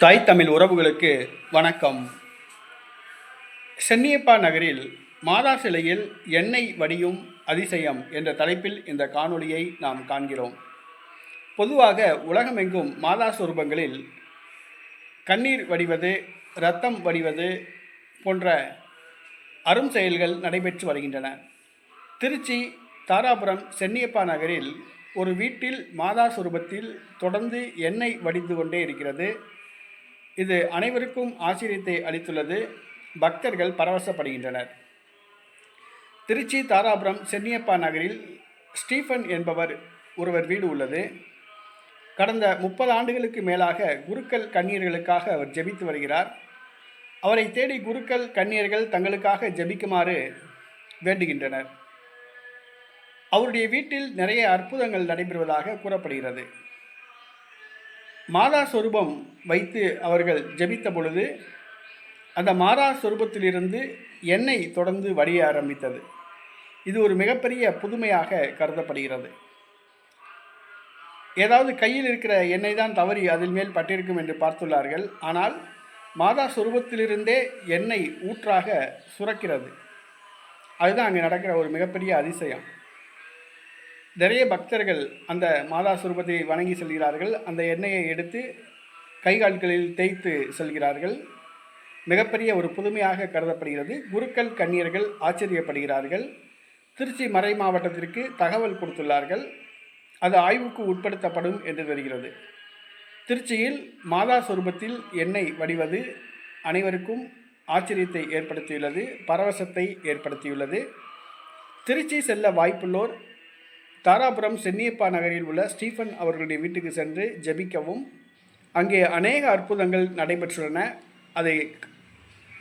தாய் தமிழ் உறவுகளுக்கு வணக்கம். சென்னியப்பா நகரில் மாதா சிலையில் எண்ணெய் வடியும் அதிசயம் என்ற தலைப்பில் இந்த காணொளியை நாம் காண்கிறோம். பொதுவாக உலகமெங்கும் மாதா சுரூபங்களில் கண்ணீர் வடிவது இரத்தம் வடிவது போன்ற அரும் செயல்கள் நடைபெற்று வருகின்றன. திருச்சி தாராபுரம் சென்னியப்பா நகரில் ஒரு வீட்டில் மாதா சுரூபத்தில் தொடர்ந்து எண்ணெய் வடிந்து கொண்டே இருக்கிறது. இது அனைவருக்கும் ஆச்சரியத்தை அளித்துள்ளது. பக்தர்கள் பரவசப்படுகின்றனர். திருச்சி தாராபுரம் சென்னியப்பா நகரில் ஸ்டீஃபன் என்பவர் ஒருவர் வீடு உள்ளது. கடந்த முப்பது ஆண்டுகளுக்கு மேலாக குருக்கள் கண்ணீர்களுக்காக அவர் ஜெபித்து வருகிறார். அவரை தேடி குருக்கள் கண்ணீர்கள் தங்களுக்காக ஜெபிக்குமாறு வேண்டுகின்றனர். அவருடைய வீட்டில் நிறைய அற்புதங்கள் நடைபெறுவதாக கூறப்படுகிறது. மாதா சொரூபம் வைத்து அவர்கள் ஜெபித்த பொழுது அந்த மாதா சொரூபத்திலிருந்து எண்ணெய் தொடர்ந்து வடிய ஆரம்பித்தது. இது ஒரு மிகப்பெரிய புதுமையாக கருதப்படுகிறது. ஏதாவது கையில் இருக்கிற எண்ணெய் தான் தவறி அதில் மேல் பட்டிருக்கும் என்று பார்த்துள்ளார்கள். ஆனால் மாதா சுரூபத்திலிருந்தே எண்ணெய் ஊற்றாக சுரக்கிறது. அதுதான் அங்கே நடக்கிற ஒரு மிகப்பெரிய அதிசயம். நிறைய பக்தர்கள் அந்த மாதா சுரூபத்தை வணங்கி செல்கிறார்கள். அந்த எண்ணெயை எடுத்து கைகால்களில் தேய்த்து செல்கிறார்கள். மிகப்பெரிய ஒரு புதுமையாக கருதப்படுகிறது. குருக்கள் கன்னியர்கள் ஆச்சரியப்படுகிறார்கள். திருச்சி மறை மாவட்டத்திற்கு தகவல் கொடுத்துள்ளார்கள். அது ஆய்வுக்கு உட்படுத்தப்படும் என்று தெரிகிறது. திருச்சியில் மாதா சுரூபத்தில் எண்ணெய் வடிவது அனைவருக்கும் ஆச்சரியத்தை ஏற்படுத்தியுள்ளது பரவசத்தை ஏற்படுத்தியுள்ளது. திருச்சி செல்ல வாய்ப்புள்ளோர் தாராபுரம் சென்னியப்பா நகரில் உள்ள ஸ்டீஃபன் அவர்களுடைய வீட்டுக்கு சென்று ஜெபிக்கவும். அங்கே அநேக அற்புதங்கள் நடைபெற்றுள்ளன. அதை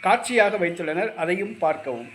காட்சியாக வைத்துள்ளனர். அதையும் பார்க்கவும்.